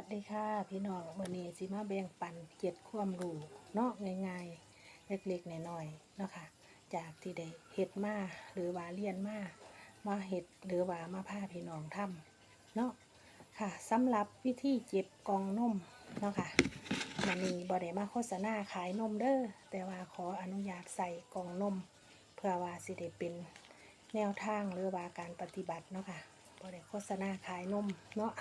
วัสดีค่ะพี่น้องวันนี้สิมาแบ่งปันเจ็ดความรู้เนาะง่ายๆ เล็กๆน้อยๆเนาะค่ะ จากที่ได้เฮ็ดมาหรือว่าเรียนมามาเฮ็ดหรือว่ามาพาพี่น้องทำเนาะค่ะสำหรับวิธีเจ็บกองนมเนาะค่ะวันนี้บ่ได้มาโฆษณาขายนมเด้อแต่ว่าขออนุญาตใส่กองนม เพื่อว่าสิได้เป็นแนวทางหรือว่าการปฏิบัติเนาะค่ะบ่ได้โฆษณาขายนมเนาะ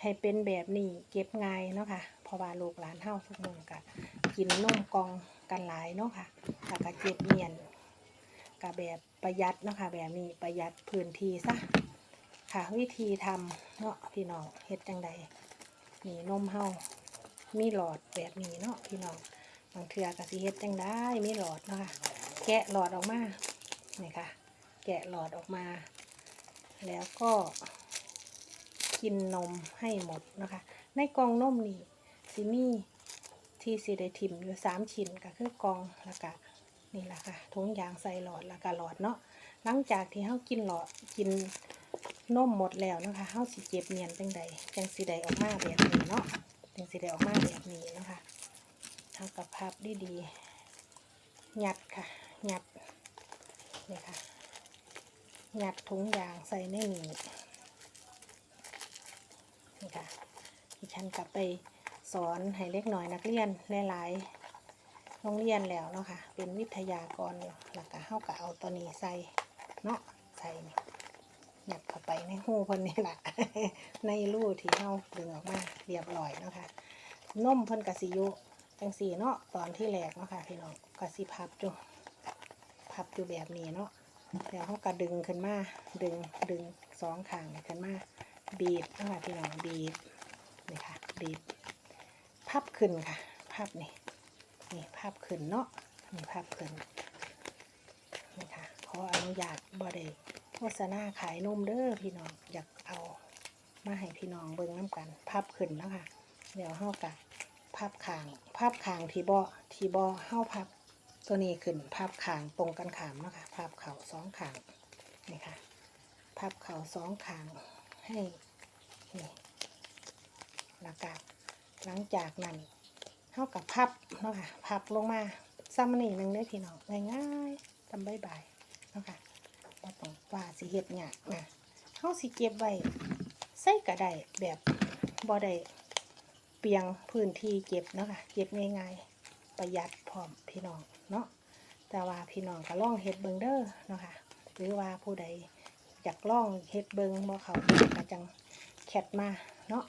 ให้เป็นแบบนี้เก็บง่ายเนาะค่ะเพราะว่าลูกหลานเฮาทุกมือก็กินนมกองกันหลายเนาะค่ะแล้วก็เจ็บเมียนก็แบบประหยัดเนาะค่ะแบบนี้ประหยัดพื้นที่ซะค่ะวิธีทำเนาะพี่น้องเฮ็ดจังใดนี่นมเฮามีหลอดแบบนี้เนาะพี่น้องบางเทือก็สิเฮ็ดจังได้มีหลอดเนาะค่ะแกะหลอดออกมานี่ค่ะ แกะหลอดออกมา แล้วก็ กินนมให้หมดนะคะ ในกองนมนี่สิมีที่สิได้ทิมอยู่สามชิ้นก็คือกองแล้วก็นี่แหละค่ะถุงยางใส่หลอดแล้วก็หลอดเนาะหลังจากที่เฮากินหลอดกินนมหมดแล้วนะคะเฮาสิเจ็บเนียนจังใดจังสิได้ออกมาแบบนี้เนาะจังสิได้ออกมาแบบนี้นะคะเฮากับพับดีๆยัดค่ะหยัดนี่ค่ะหยัดถุงยางใส่ในนี้ นี่ค่ะดิฉันกลับไปสอนให้เล็กหน่อยนักเรียนหลายๆโรงเรียนแล้วเนาะค่ะ เป็นวิทยากรอยู่แล้วก็เฮาก็เอาตัวนี้ใส่เนาะใส่นี่หยัดเข้าไปในหูพนนี่แหละในรูที่เฮาดึงออกมาเรียบร้อยเนาะค่ะนมเพิ่นกะสิอยุจังสีเนาะตอนที่แรกเนาะค่ะพี่น้องกะสิพับอยู่พับอยู่แบบนี้เนาะแล้วเฮาก็ดึงขึ้นมาดึงดึงสองข้างขึ้นมา บีบนะคะพี่น้องบีบนี่ค่ะบีบพับขึ้นค่ะพับนี่นี่พับขึ้นเนาะนี่พับขึ้นนี่ค่ะขออนุญาตบอดโฆษณาขายนมเด้อพี่น้องอยากเอามาให้พี่น้องเบิ่งน้ำกันพับขึ้นแล้วค่ะเดี๋ยวเฮากะพับขางพับขางทีบอทีบอเฮาพับตัวนี้ขึ้นพับขางตรงกันขามนะคะพับเข่าสองขางนี่ค่ะพับเข่าสองขาง ให้นี่แล้วก็หลังจากนั้นเท่ากับพับเนาะค่ะพับลงมาซ้ำนี่หนึ่งได้อพี่น้องง่ายๆทำใบายเนาะค่ะบ่ต้องว่าสิเฮ็ดหยังนะเฮาสิเก็บไว้ใส่กระไดแบบบ่ได้เปียงพื้นที่เก็บเนาะค่ะเก็บง่ายๆประหยัดพร้อมพี่น้องเนาะแต่ว่าพี่น้องก็ลองเฮ็ดเบิงเด้อเนาะค่ะหรือว่าผู้ใด อยากลองเฮ็ดเบิงบ่เขาก็จังแคทมาเนาะ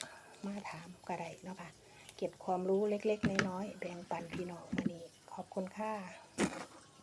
มาถามก็ได้เนาะค่ะ เก็บความรู้เล็กๆ น้อยๆแบ่งปันพี่น้องมานี่ขอบคุณค่ะ